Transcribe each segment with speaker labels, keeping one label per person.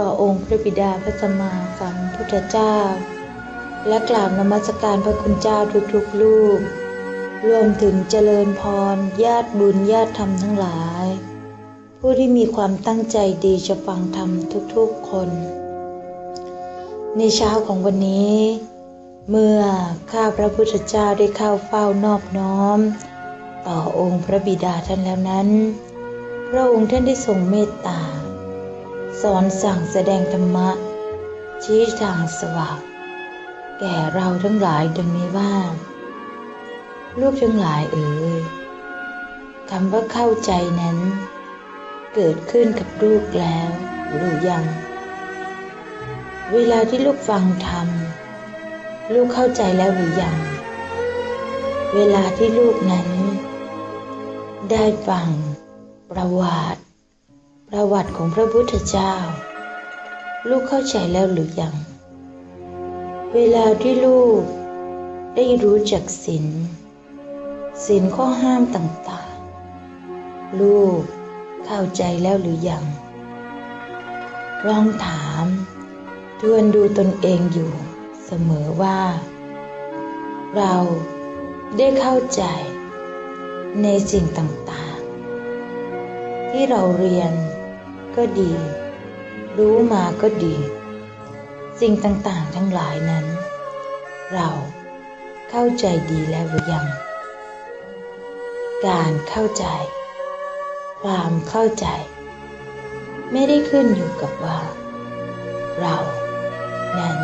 Speaker 1: ่อองค์พระบิดาพระสัมมาสัมพุทธเจ้า และกราบนมัสการพระคุณเจ้าทุกๆลูกรวมถึงเจริญพรญาติบุญญาติธรรมทั้งหลาย ผู้ที่มีความตั้งใจดีจะฟังธรรมทุกๆคน ในเช้าของวันนี้ เมื่อข้าพระพุทธเจ้าได้เข้าเฝ้านอบน้อม ต่อองค์พระบิดาท่านแล้วนั้น พระองค์ท่านได้ทรงเมตตา สอนสั่งแสดงธรรมะ ชี้ทางสว่างแก่เราทั้งหลายดังนี้ว่า ลูกทั้งหลายเอ๋ยคำว่าเข้าใจนั้น เกิดขึ้นกับลูกแล้วหรือยัง เวลาที่ลูกฟังธรรมลูกเข้าใจแล้วหรือยัง เวลาที่ลูกนั้น ได้ฟังประวัติ ประวัติของพระพุทธเจ้า ลูกเข้าใจแล้วหรือยัง เวลาที่ลูกได้รู้จักศีลศีลข้อห้ามต่างๆ ลูกเข้าใจแล้วหรือยังลองถามทวนดูตนเองอยู่เสมอว่า เราได้เข้าใจในสิ่งต่างๆ ที่เราเรียน ก็ดี รู้มาก็ดี สิ่งต่างๆทั้งหลายนั้น เราเข้าใจดีแล้วหรือยัง การเข้าใจ ความเข้าใจ ไม่ได้ขึ้นอยู่กับว่า เรา นั้น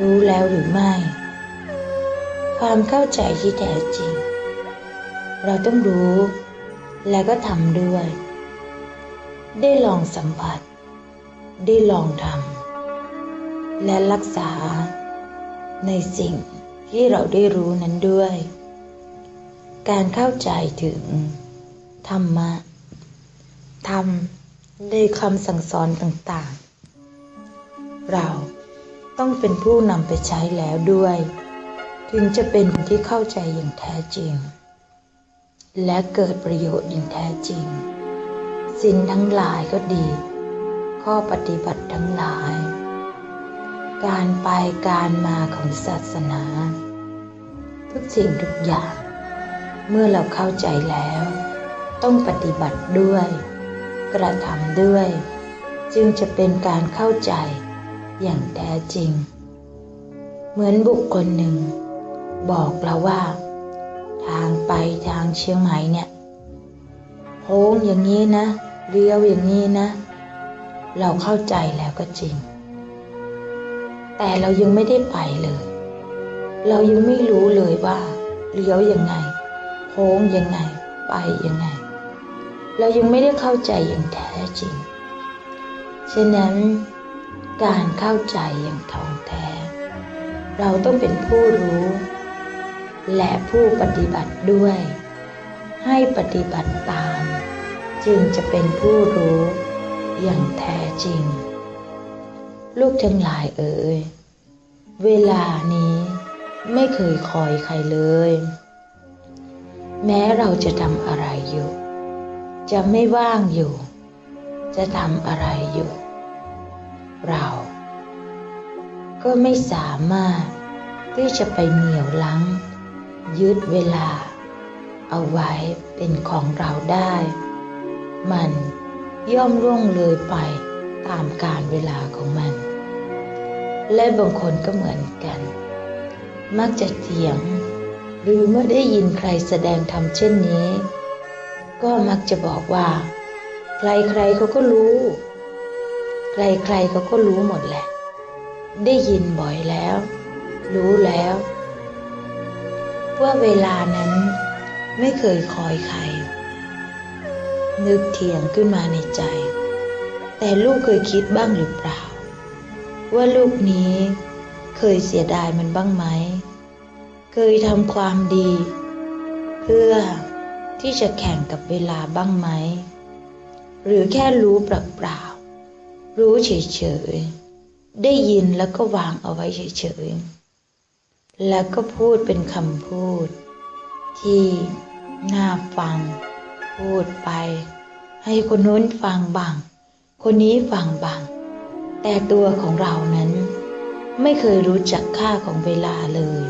Speaker 1: รู้แล้วหรือไม่ ความเข้าใจที่แท้จริง เราต้องรู้และก็ทำด้วย ได้ลองสัมผัส ได้ลองทำและรักษาในสิ่งที่เราได้รู้นั้นด้วย การเข้าใจถึง ธรรมะ ธรรมในคำสั่งสอนต่างๆ เราต้องเป็นผู้นำไปใช้แล้วด้วย ถึงจะเป็นที่เข้าใจอย่างแท้จริง และเกิดประโยชน์อย่างแท้จริง สินทั้งหลายก็ดี ข้อปฏิบัติทั้งหลาย การไปการมาของศาสนา ทุกสิ่งทุกอย่าง เมื่อเราเข้าใจแล้ว ต้องปฏิบัติด้วย กระทำด้วย จึงจะเป็นการเข้าใจอย่างแท้จริง เหมือนบุคคลหนึ่ง บอกเราว่า ทางไปทางเชียงใหม่เนี่ยโค้งอย่างนี้นะ เลี้ยวอย่างนี้นะ เราเข้าใจแล้วก็จริง แต่เรายังไม่ได้ไปเลย เรายังไม่รู้เลยว่าเลี้ยวยังไง โค้งยังไง ไปยังไง เรายังไม่ได้เข้าใจอย่างแท้จริง ฉะนั้นการเข้าใจอย่างท่องแท้ เราต้องเป็นผู้รู้ และผู้ปฏิบัติด้วย ให้ปฏิบัติตาม จึงจะเป็นผู้รู้อย่างแท้จริง ลูกทั้งหลายเอ่ยเวลานี้ไม่เคยคอยใครเลย แม้เราจะทำอะไรอยู่ จะไม่ว่างอยู่ จะทำอะไรอยู่ เรา ก็ไม่สามารถที่จะไปเหนี่ยวลังยึดเวลา เอาไว้เป็นของเราได้ มันย่อมร่วงเลยไปตามกาลเวลาของมัน และบางคนก็เหมือนกัน มักจะเถียง หรือเมื่อได้ยินใครแสดงธรรมเช่นนี้ ก็มักจะบอกว่า ใครๆเขาก็รู้ ใครๆเขาก็รู้หมดแหละ ได้ยินบ่อยแล้ว รู้แล้ว ว่าเวลานั้นไม่เคยคอยใคร นึกเถียงขึ้นมาในใจ แต่ลูกเคยคิดบ้างหรือเปล่า ว่าลูกนี้เคยเสียดายมันบ้างไหม เคยทำความดี เพื่อที่จะแข่งกับเวลาบ้างไหม หรือแค่รู้เปล่าๆรู้เฉยๆ ได้ยินแล้วก็วางเอาไว้เฉยๆ แล้วก็พูดเป็นคำพูด ที่น่าฟัง พูดไป ให้คนนู้นฟังบ้าง คนนี้ฟังบ้าง แต่ตัวของเรานั้น ไม่เคยรู้จักค่าของเวลาเลย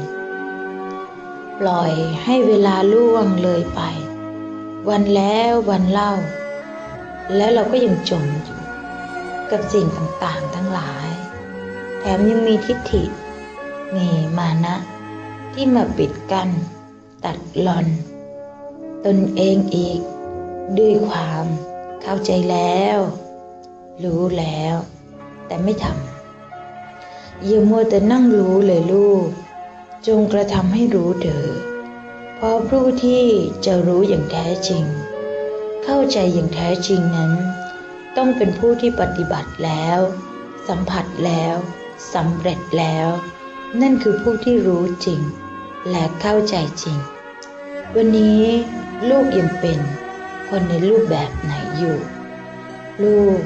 Speaker 1: ปล่อยให้เวลาล่วงเลยไป วันแล้ววันเล่า แล้วเราก็ยังจมอยู่ กับสิ่งต่างๆทั้งหลาย แถมยังมีทิฏฐิ มีมานะ ที่มาปิดกัน้นตัดหลอน ตนเองอีก ด้วยความเข้าใจแล้ว รู้แล้ว แต่ไม่ทำอย่ามัวแต่นั่งรู้เลยลูก จงกระทำให้รู้เถิดเพราะผู้ที่จะรู้อย่างแท้จริง เข้าใจอย่างแท้จริงนั้น ต้องเป็นผู้ที่ปฏิบัติแล้ว สัมผัสแล้วสำเร็จแล้ว นั่นคือผู้ที่รู้จริง และเข้าใจจริง วันนี้ลูกยังเป็น คนในรูปแบบไหนอยู่ ลูก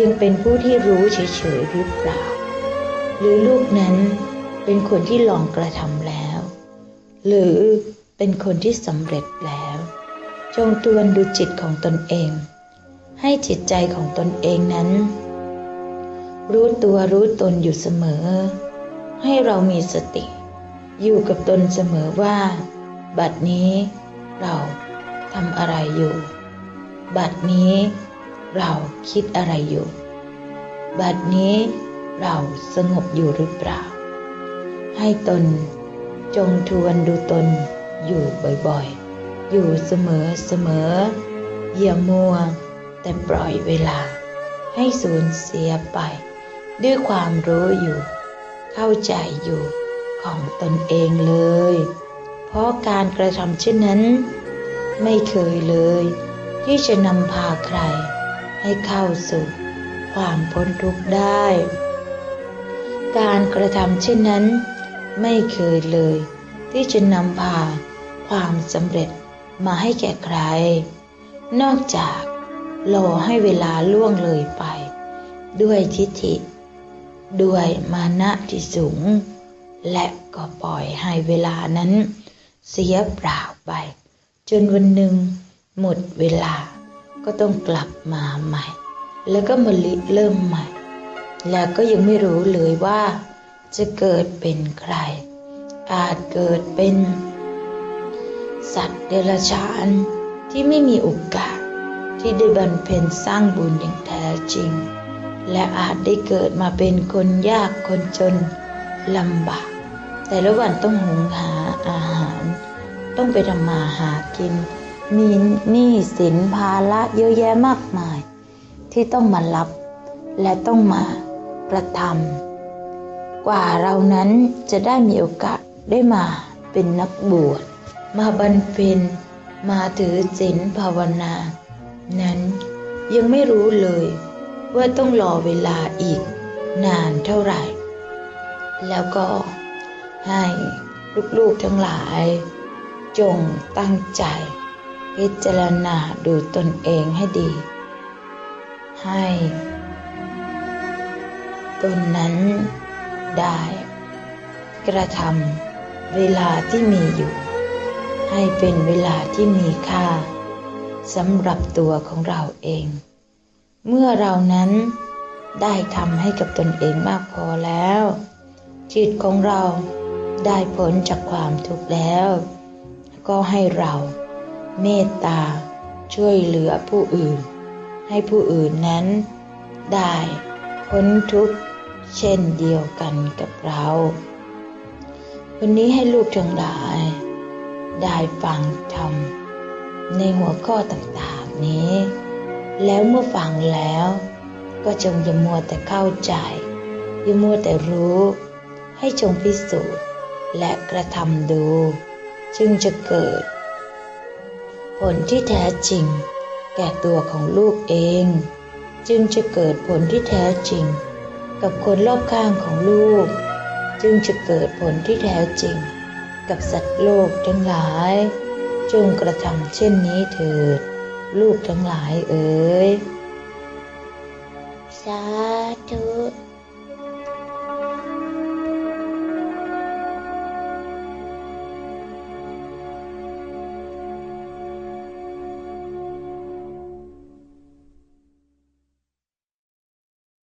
Speaker 1: ยังเป็นผู้ที่รู้เฉยๆหรือเปล่า หรือลูกนั้นเป็นคนที่ลองกระทำแล้ว หรือเป็นคนที่สำเร็จแล้ว จงตวนดูจิตของตนเอง ให้จิตใจของตนเองนั้น รู้ตัวรู้ตนอยู่เสมอ ให้เรามีสติ อยู่กับตนเสมอว่า บัดนี้เรา ทำอะไรอยู่ บัดนี้เราคิดอะไรอยู่ บัดนี้เราสงบอยู่หรือเปล่า ให้ตนจงทวนดูตนอยู่บ่อยๆ อยู่เสมอเสมออย่ามัว แต่ปล่อยเวลา ให้สูญเสียไป ด้วยความรู้อยู่ เข้าใจอยู่ของตนเองเลย เพราะการกระทำเช่นนั้น ไม่เคยเลย ที่จะนำพาใคร ให้เข้าสู่ความพ้นทุกข์ได้ การกระทำเช่นนั้น ไม่เคยเลย ที่จะนำพาความสำเร็จมาให้แก่ใคร นอกจากรอให้เวลาล่วงเลยไป ด้วยทิฏฐิ ด้วยมานะที่สูง และก็ปล่อยให้เวลานั้นเสียเปล่าไป จนวันหนึ่งหมดเวลาก็ต้องกลับมาใหม่ แล้วก็มาลิเริ่มใหม่ แล้วก็ยังไม่รู้เลยว่า จะเกิดเป็นใคร อาจเกิดเป็น สัตว์เดรัจฉานที่ไม่มีโอกาส ที่ได้บรรเพ็ญสร้างบุญอย่างแท้จริง และอาจได้เกิดมาเป็นคนยากคนจนลำบาก แต่ละวันต้องหุงหาอาหาร ต้องไปทำมาหากิน มีหนี้สินภาระเยอะแยะมากมาย ที่ต้องมารับ และต้องมากระทำกว่าเรานั้นจะได้มีโอกาสได้มาเป็นนักบวชมาบรรเพ็ญมาถือศีลภาวนา นั้นยังไม่รู้เลยว่าต้องรอเวลาอีกนานเท่าไหร่ แล้วก็ให้ลูกๆทั้งหลาย จงตั้งใจ พิจารณาดูตนเองให้ดี ให้ตนนั้นได้ กระทำเวลาที่มีอยู่ ให้เป็นเวลาที่มีค่าสำหรับตัวของเราเอง เมื่อเรานั้นได้ทำให้กับตนเองมากพอแล้ว จิตของเราได้พ้นจากความทุกข์แล้ว ก็ให้เรา เมตตา ช่วยเหลือผู้อื่น ให้ผู้อื่นนั้น ได้พ้นทุกข์เช่นเดียวกันกับเรา วันนี้ให้ลูกทั้งหลาย ได้ฟังธรรมในหัวข้อต่างๆนี้ แล้วเมื่อฟังแล้ว ก็จงอย่ามัวแต่เข้าใจอย่ามัวแต่รู้ ให้จงพิสูจน์และกระทำดู จึงจะเกิด ผลที่แท้จริง แก่ตัวของลูกเอง จึงจะเกิดผลที่แท้จริง กับคนรอบข้างของลูก จึงจะเกิดผลที่แท้จริง กับสัตว์โลกทั้งหลาย จงกระทำเช่นนี้เถิด ลูกทั้งหลายเอ๋ย
Speaker 2: สาธุ